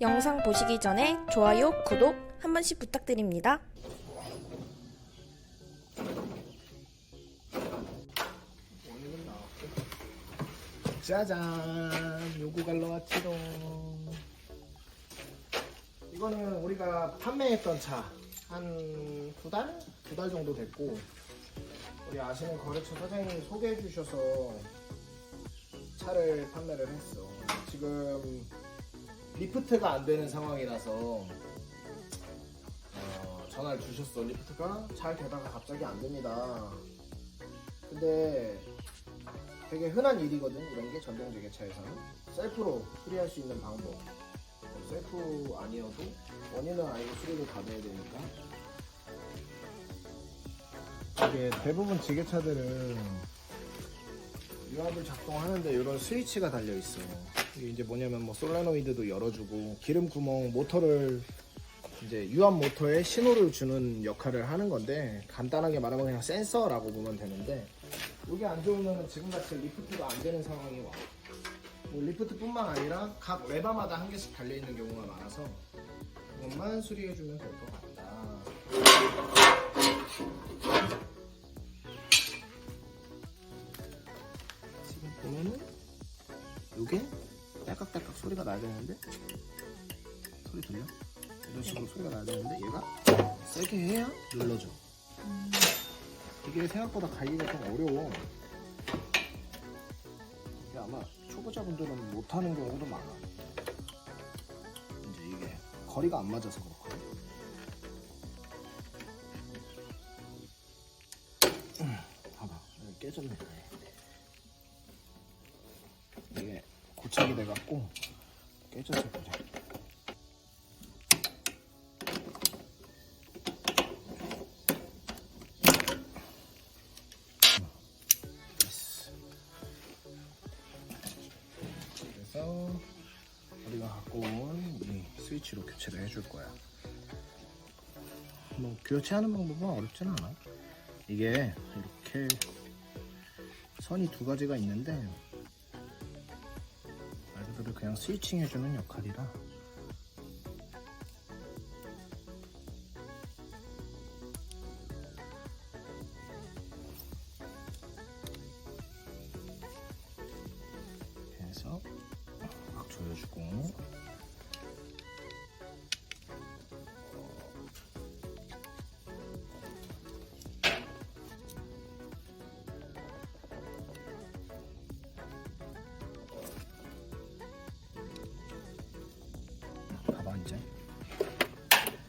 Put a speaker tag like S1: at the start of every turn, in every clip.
S1: 영상 보시기 전에 좋아요, 구독 한 번씩 부탁드립니다.
S2: 오늘은 나왔고 짜잔 요거 갈러 왔지롱 이거는 우리가 판매했던 차 한 두 달? 두 달 정도 됐고 우리 아시는 거래처 사장님이 소개해 주셔서 차를 판매를 했어 지금 리프트가 안 되는 상황이라서 어, 전화를 주셨어. 리프트가 잘 되다가 갑자기 안 됩니다. 근데 되게 흔한 일이거든 이런 게 전동 제개차에서는. 셀프로 수리할 수 있는 방법. 셀프 아니어도 원인을 알고 수리를 받아야 되니까. 이게 대부분 지게차들은 유압을 작동하는데 이런 스위치가 달려 있어 이게 이제 뭐냐면 뭐 솔레노이드도 열어주고 기름 구멍 모터를 이제 유압 모터에 신호를 주는 역할을 하는 건데 간단하게 말하면 그냥 센서라고 보면 되는데 이게 안 좋으면 지금같이 리프트가 안 되는 상황이 와. 뭐 리프트뿐만 아니라 각 레바마다 한 개씩 달려 있는 경우가 많아서 그것만 수리해 주면 될 것 같다. 소리가 나야 되는데 소리 들려? 이런 식으로 소리가 나야 되는데 얘가 세게 해야 눌러줘. 이게 생각보다 가기가 좀 어려워. 이게 아마 초보자분들은 못하는 경우도 많아. 이제 이게 거리가 안 맞아서 그렇거든. 음, 봐봐, 깨졌네. 이게 고착이 돼갖고 깨졌어 그래. 그래서 우리가 갖고 온 이 스위치로 교체를 해줄 거야. 뭐 교체하는 방법은 어렵진 않아. 이게 이렇게 선이 두 가지가 있는데 말 그냥 스위칭 해주는 역할이라. 해서 막 조여주고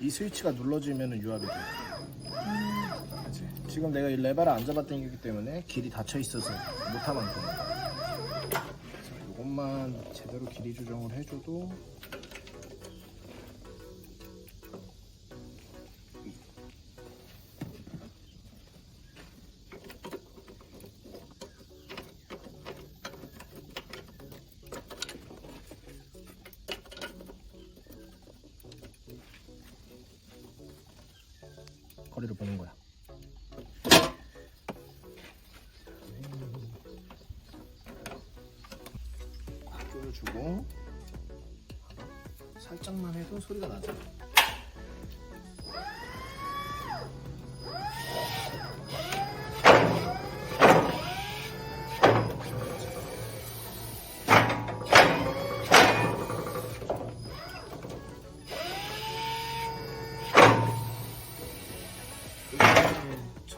S2: 이 스위치가 눌러지면 유압이 돼 그치? 지금 내가 이 레바를 안 잡아 당기기 때문에 길이 닫혀 있어서 못하면 안 거야 이것만 제대로 길이 조정을 해줘도 거리를 보는 거야. 꽉 조여주고 살짝만 해도 소리가 나잖아.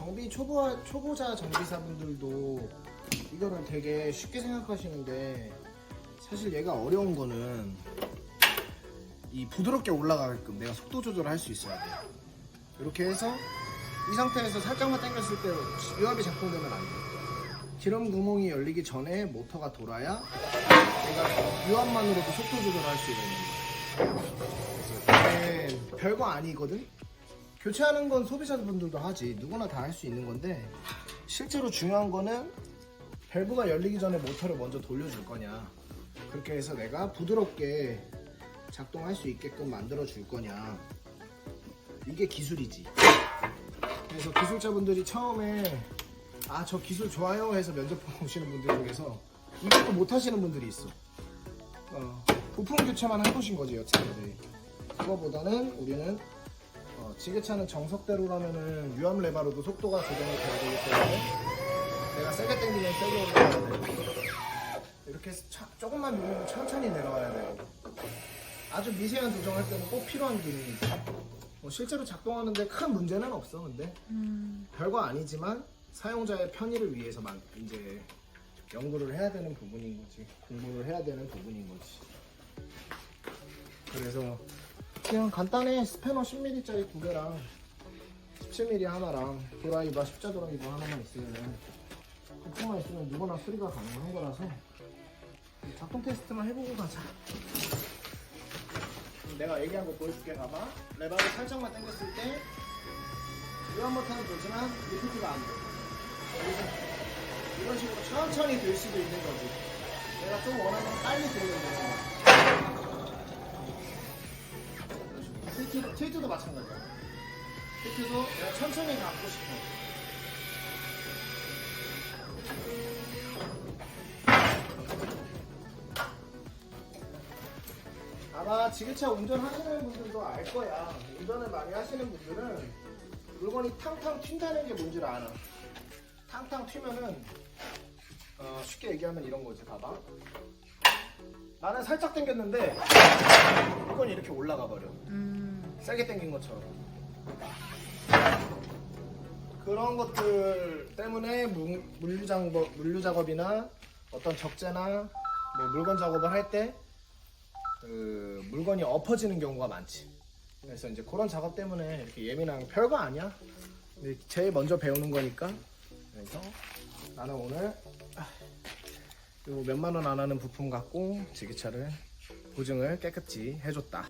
S2: 정비 초보 초보자 정비사분들도 이거를 되게 쉽게 생각하시는데 사실 얘가 어려운 거는 이 부드럽게 올라가게끔 내가 속도 조절을 할 수 있어야 돼. 이렇게 해서 이 상태에서 살짝만 당겼을 때 유압이 작동되면 안 돼. 기름 구멍이 열리기 전에 모터가 돌아야 내가 유압만으로도 속도 조절할 수 있는 이게 별거 아니거든. 교체하는 건 소비자분들도 하지. 누구나 다 할 수 있는 건데 실제로 중요한 거는 밸브가 열리기 전에 모터를 먼저 돌려줄 거냐. 그렇게 해서 내가 부드럽게 작동할 수 있게끔 만들어 줄 거냐. 이게 기술이지. 그래서 기술자분들이 처음에 아 저 기술 좋아요 해서 면접 보러 오시는 분들 중에서 이것도 못 하시는 분들이 있어. 어, 부품 교체만 해보신 거지 여태까지 그거보다는 우리는 어, 지게차는 정석대로라면은 유압 레바로도 속도가 조정이 돼야 되기 때문에 내가 세게 당기면 세게 올라가야 되고 이렇게 차- 조금만 누르면 천천히 내려와야 되고 아주 미세한 조정할 때는 꼭 필요한 기능이지 뭐 실제로 작동하는데 큰 문제는 없어 근데. 별거 아니지만 사용자의 편의를 위해서만 이제 연구를 해야 되는 부분인 거지. 공부를 해야 되는 부분인 거지. 그래서 그냥 간단해. 스패너 10mm짜리 두 개랑 17mm 하나랑 드라이버 십자 드라이버 하나만 있으면 부품만 있으면 누구나 수리가 가능한 거라서 작동 테스트만 해보고 가자. 내가 얘기한 거 보여줄게. 봐봐. 레버를 살짝만 당겼을 때 이런 버튼은 돌지만 리피트가 안돼. 이런 식으로 천천히 될 수도 있는 거지. 내가 좀 원하면 빨리 돌려야 틸 트, 틸트도 마찬가지야 틸트도 내가 천천히 갖고 싶어 아마 지게차 운전하시는 분들도 알 거야. 운전을 많이 하시는 분들은 물건이 탕탕 튄다는 게 뭔지를 알아. 탕탕 튀면은 어, 쉽게 얘기하면 이런 거지. 봐봐. 나는 살짝 당겼는데 물건이 이렇게 올라가 버려. 세게 당긴 것처럼. 그런 것들 때문에 물- 물류 작업, 물류 작업이나 어떤 적재나 뭐 물건 작업을 할때 그 물건이 엎어지는 경우가 많지. 그래서 이제 그런 작업 때문에 이렇게 예민한 별거 아니야. 근데 제일 먼저 배우는 거니까. 그래서 나는 오늘 아, 요 몇만 원 안 하는 부품 갖고 지게차를 보증을 깨끗이 해줬다.